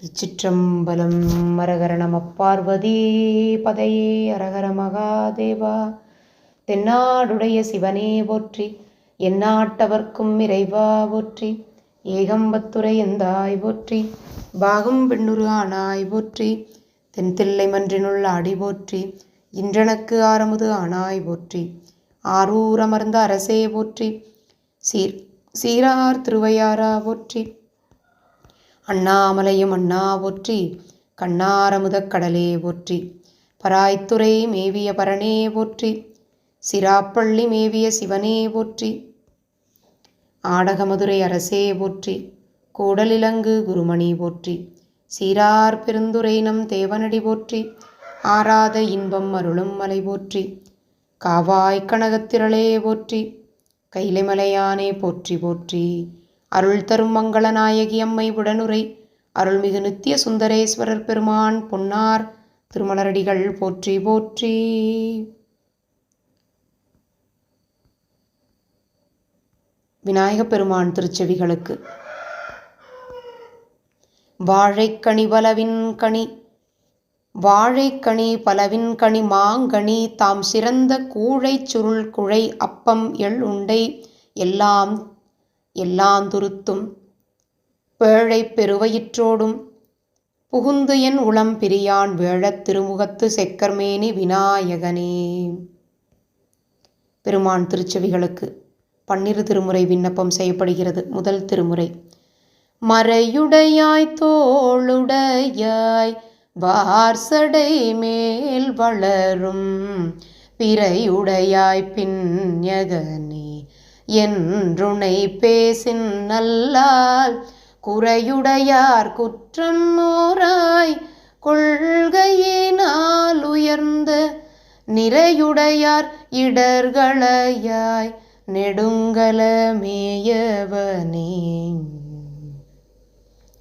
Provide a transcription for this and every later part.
திருச்சிற்றம்பலம் மரகர நம பதையே அரகர மகாதேவா. தென்னாடுடைய சிவனே போற்றி எந்நாட்டவர்க்கும் இறைவா போற்றி ஏகம்பத்துரை எந்தாய் போற்றி பாகம் பெண்ணுரு ஆனாய் போற்றி தென் தில்லை மன்றினுள் அடி போற்றி இன்றனக்கு ஆரமுது ஆனாய் போற்றி ஆரூரமர்ந்த அரசே போற்றி சீர் சீரார் திருவையாரா போற்றி அண்ணாமலையும் அண்ணா போற்றி கண்ணாரமுதக் கடலே போற்றி பராய்த்துறை மேவிய பரணே போற்றி சிராப்பள்ளி மேவிய சிவனே போற்றி ஆடகமதுரை அரசே போற்றி கூடலிலங்கு குருமணி போற்றி சீரார் பெருந்துரை நம் தேவனடி போற்றி ஆராத இன்பம் அருளும் மலை போற்றி காவாய் கனகத்திரளே போற்றி கைலைமலையானே போற்றி போற்றி. அருள் தரும் மங்களநாயகி அம்மை உடனுரை. அருள்மிகு நித்திய சுந்தரேஸ்வரர் பெருமான் பொன்னார் திருமலரடிகள் போற்றி போற்றி. விநாயகப் பெருமான் திருச்செவிகளுக்கு. வாழைக்கனி பலவின் கனி வாழைக்கனி பலவின் கனி மாங்கனி தாம் சிறந்த கூழைச் சுருள் குழை அப்பம் எள் உண்டை எல்லாம் எல்லாந்துருத்தும். பேழை பெருவயிற்றோடும் புகுந்து என் உளம் பிரியான் வேழத் திருமுகத்து செக்கர்மேனி விநாயகனே. பெருமான் திருச்செவிகளுக்கு பன்னிரு திருமுறை விண்ணப்பம் செய்யப்படுகிறது. முதல் திருமுறை மறையுடையாய் தோளுடையாய் வார்சடை மேல் வளரும் பிறையுடையாய் பின்யகன் என்றுனை பேசின் நல்லால் குறையுடையார் குற்றம் ஓராய் கொள்கையினால் உயர்ந்த நிறையுடையார் இடர்களையாய் நெடுங்கலமேயவனே.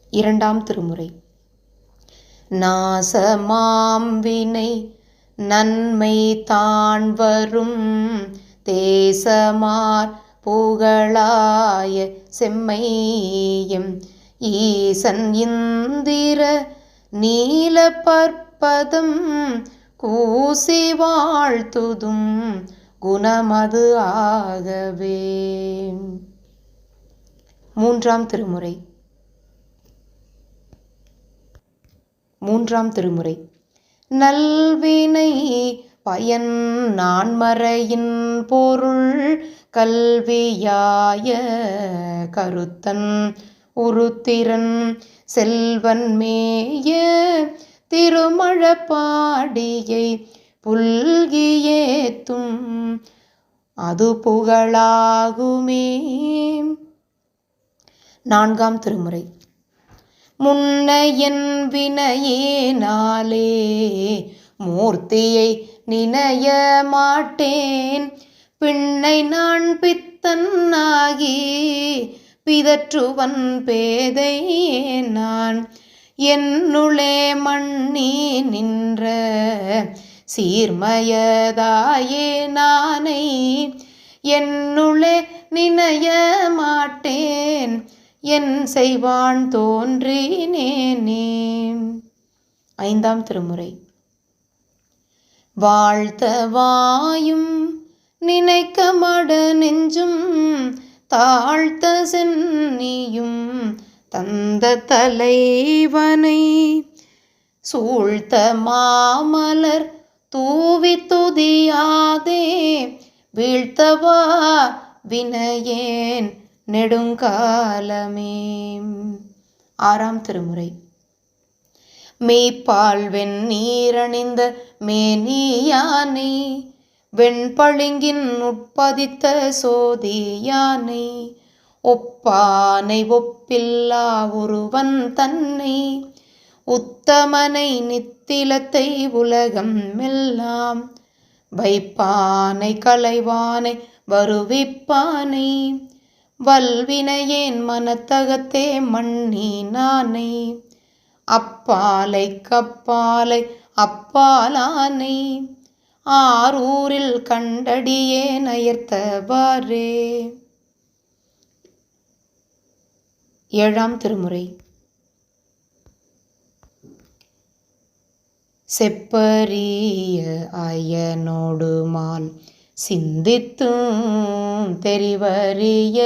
இரண்டாம் திருமுறை. நாசமாம் வினை நன்மை தான் வரும் தேசமார் புகழாய செம்மையம் ஈசன் இந்திர நீல பற்பதம் கூசி வாழ்த்துதும் குணமது ஆகவே. மூன்றாம் திருமுறை. மூன்றாம் திருமுறை. நல்வினை பயன் நான்மறையின் பொருள் கல்வியாய கருத்தன் உருத்திரன் செல்வன் மேய திருமழப்பாடியை புல்கியேத்தும் அது புகழாகுமே. நான்காம் திருமுறை. முன்னையன் வினையேனாலே மூர்த்தியை நினைய மாட்டேன். பின்னை நான் பித்தன்னாகி பிதற்றுவன் பேதை நான். என்னுளே மண்ணி நின்ற சீர்மயதாயே நானை. என்னுளே நினைய மாட்டேன். என் செய்வான் தோன்றினேனே ஐந்தாம் திருமுறை. வாழ்த்த வாயும் நினைக்க மட நெஞ்சும் தாழ்த்த சென்னியும் தந்த தலைவனை சூழ்த்த மாமலர் தூவி துதியாதே வீழ்த்தவா வினையேன் நெடுங்காலமே. ஆறாம் திருமுறை. மெய்ப்பால் வெந்நீரணிந்த மேனியானை வெண்பளிங்கின் உட்பதித்த சோதியானை ஒப்பானை ஒப்பில்லா ஒருவன் தன்னை உத்தமனை நித்திலத்தை உலகம் எல்லாம் வைப்பானை களைவானை வருவிப்பானை வல்வினையேன் மனத்தகத்தே மண்ணினானை அப்பாலை கப்பாலை அப்பாலானை. ஆரூரில் கண்டடியே நயர்த்தவாறே. ஏழாம் திருமுறை. செப்பரிய அயனோடுமால் சிந்தித்தும் தெரிவறிய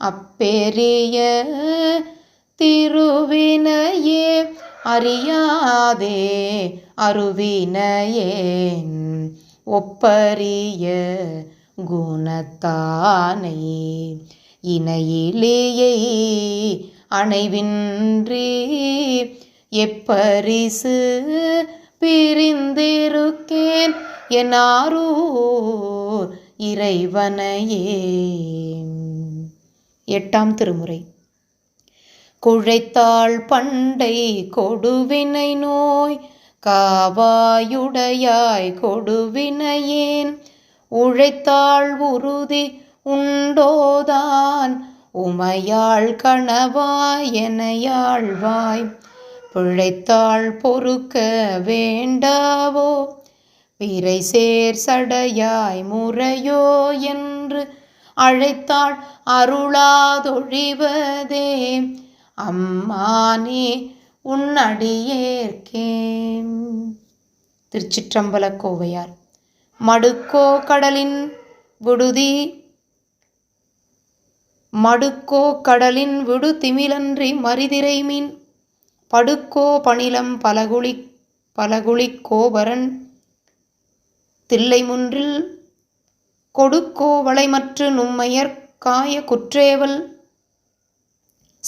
அப்பெரிய திருவினையே அறியாதே அருவினையேன் ஒப்பரிய குணத்தானை. இணையிலேயை அணைவின்றி எப்பரிசு பிரிந்திருக்கேன் என்னாரூர் இறைவனையே. எட்டாம் திருமுறை. குழைத்தாள் பண்டை கொடுவினை நோய் காவாயுடையாய் கொடுவினையேன். உழைத்தாள் உறுதி உண்டோதான் உமையாள் கணவாய் எனையாழ்வாய் பிழைத்தாள் பொறுக்க வேண்டாவோ பிறை சேர் சடையாய் முறையோ என்று அழைத்தாள் அருளாதொழிவதே. அம்மானே உன்னடியேற்கே திருச்சிற்றம்பல கோவையார் மடுக்கோ கடலின் விடுதி மடுக்கோ கடலின் விடு திமிலன்றி மரிதிரை மீன். படுக்கோ பணிலம் பலகுளி பலகுளி கோபரன் தில்லை முன்றில் கொடுக்கோ வளைமற்று நும்மையர் காய குற்றேவல்.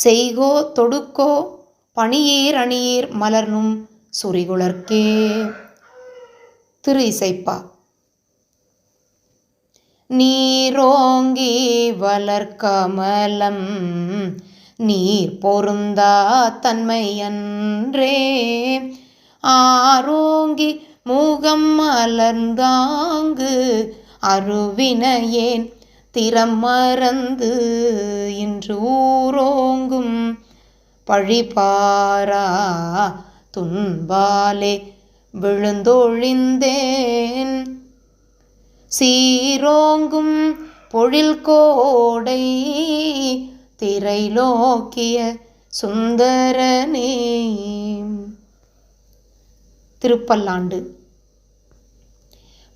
செய்கோ தொடுக்கோ பணியீர் அணியீர் மலர்னும் சுரிகுளர்க்கே திரு இசைப்பா. நீரோங்கி வளர்க்கமலம் நீர் பொருந்தா தன்மையன்றே ஆரோங்கி மூகம் மலர்ந்தாங்கு அருவினையேன் திறம் மறந்து இன்று ஊரோங்கும் பழிபாரா துன்பாலே விழுந்தொழிந்தேன். சீரோங்கும் பொழில் கோடை திரைலோக்கிய சுந்தரனே. திருப்பல்லாண்டு.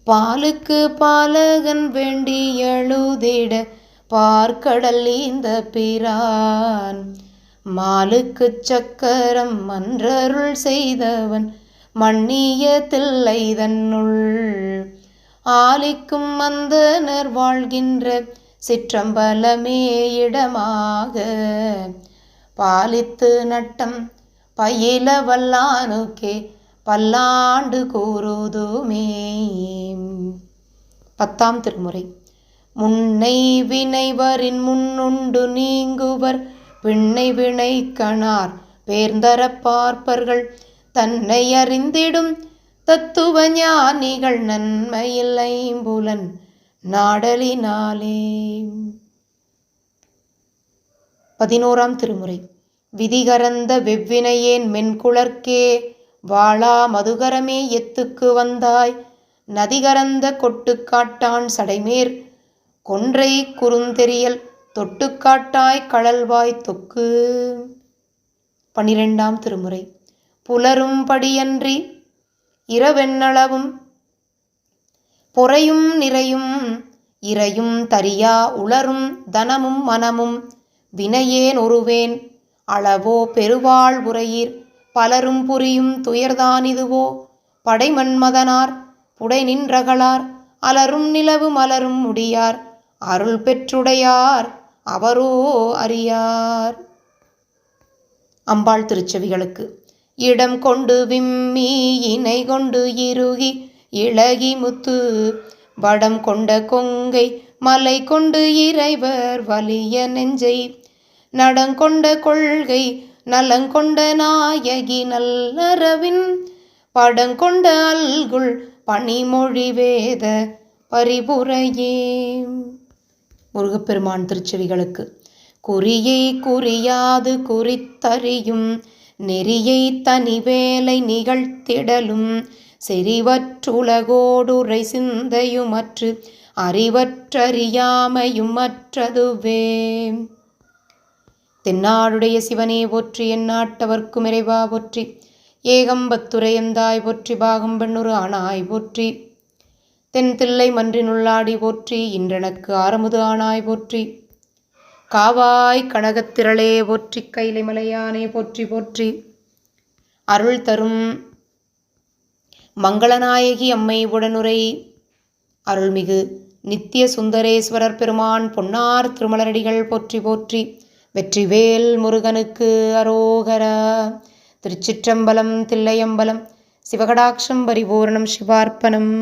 பாலுக்கு பாலகன் வேண்டி எழுதிட பார்க்கடல் இந்த பிரான். மாலுக்கு சக்கரம் மன்றருள் செய்தவன் மண்ணிய தில்லை தன்னுள். ஆலிக்கும் மந்தனர் வாழ்கின்ற சிற்றம்பலமே இடமாக. பாலித்து நட்டம் பயில வல்லானுக்கே பல்லாண்டு கூறுதுமே. பத்தாம் திருமுறை. முன்னை வினைவரின் முன்னுண்டு நீங்குவர் விண்ணை வினை கணார் பேர்ந்தர பார்ப்பர்கள். தன்னை அறிந்திடும் தத்துவ ஞானிகள் நன்மையில் ஐம்புலன் நாடலினாலே. பதினோராம் திருமுறை. விதிகரந்த வெவ்வினையேன் மென்குளர்க்கே வாளா மதுகரமே எத்துக்கு வந்தாய். நதிகரந்த கொட்டுக்காட்டான் சடைமேர். கொன்றை குறுந்தெரியல் தொட்டுக்காட்டாய் கடல்வாய் தொக்கு. பனிரெண்டாம் திருமுறை. புலரும் படியன்றி இரவெண்ணளவும். பொறையும் நிறையும் இறையும் தரியா உளரும் தனமும் மனமும். வினையேன் ஒருவேன் அளவோ பெருவாள் உரையீர் பலரும் புரியும் துயர்தானிதுவோ படைமன்மதனார் புடை நின்றகளார் அலரும் நிலவு மலரும் முடியார். அருள் பெற்றுடையார் அவரோ அறியார். அம்பாள் திருச்செவிகளுக்கு. இடம் கொண்டு விம்மி இணை கொண்டு இறுகி இளகி முத்து. வடம் கொண்ட கொங்கை மலை கொண்டு இறைவர் வலிய நெஞ்சை. நடங்கொண்ட கொள்கை நலங்கொண்ட நாயகி நல்லறவின் படங்கொண்ட அல்குள் பனிமொழி வேத பரிபுரையே. முருகப்பெருமான் திருச்செவிகளுக்கு குறியை குறியாது குறித்தறியும் நெறியை தனி வேலை நிகழ்த்திடலும் செறிவற்றுலகோடுரை சிந்தையுமற்று அறிவற்றறியாமையும் மற்றதுவே தென்னாடுடைய சிவனே போற்றி எந்நாட்டவர்க்கும் இறைவா போற்றி. ஏகம்பத்துரையந்தாய் போற்றி பாகம்பெண்ணுறு ஆனாய் போற்றி. தென் தில்லை மன்றினுள்ளாடி போற்றி இன்றெனக்கு ஆரமுது ஆனாய் போற்றி. காவாய் கனகத்திரளே போற்றி கைலை மலையானே போற்றி போற்றி. அருள் தரும் மங்களநாயகி அம்மை உடனுரை. அருள்மிகு நித்திய சுந்தரேஸ்வரர் பெருமான் பொன்னார் திருமலரடிகள் போற்றி போற்றி. வெற்றிவேல் முருகனுக்கு அரோகரா. திருச்சிற்றம்பலம் தில்லையம்பலம் சிவகடாட்சம் பரிபூர்ணம் சிவார்ப்பணம்.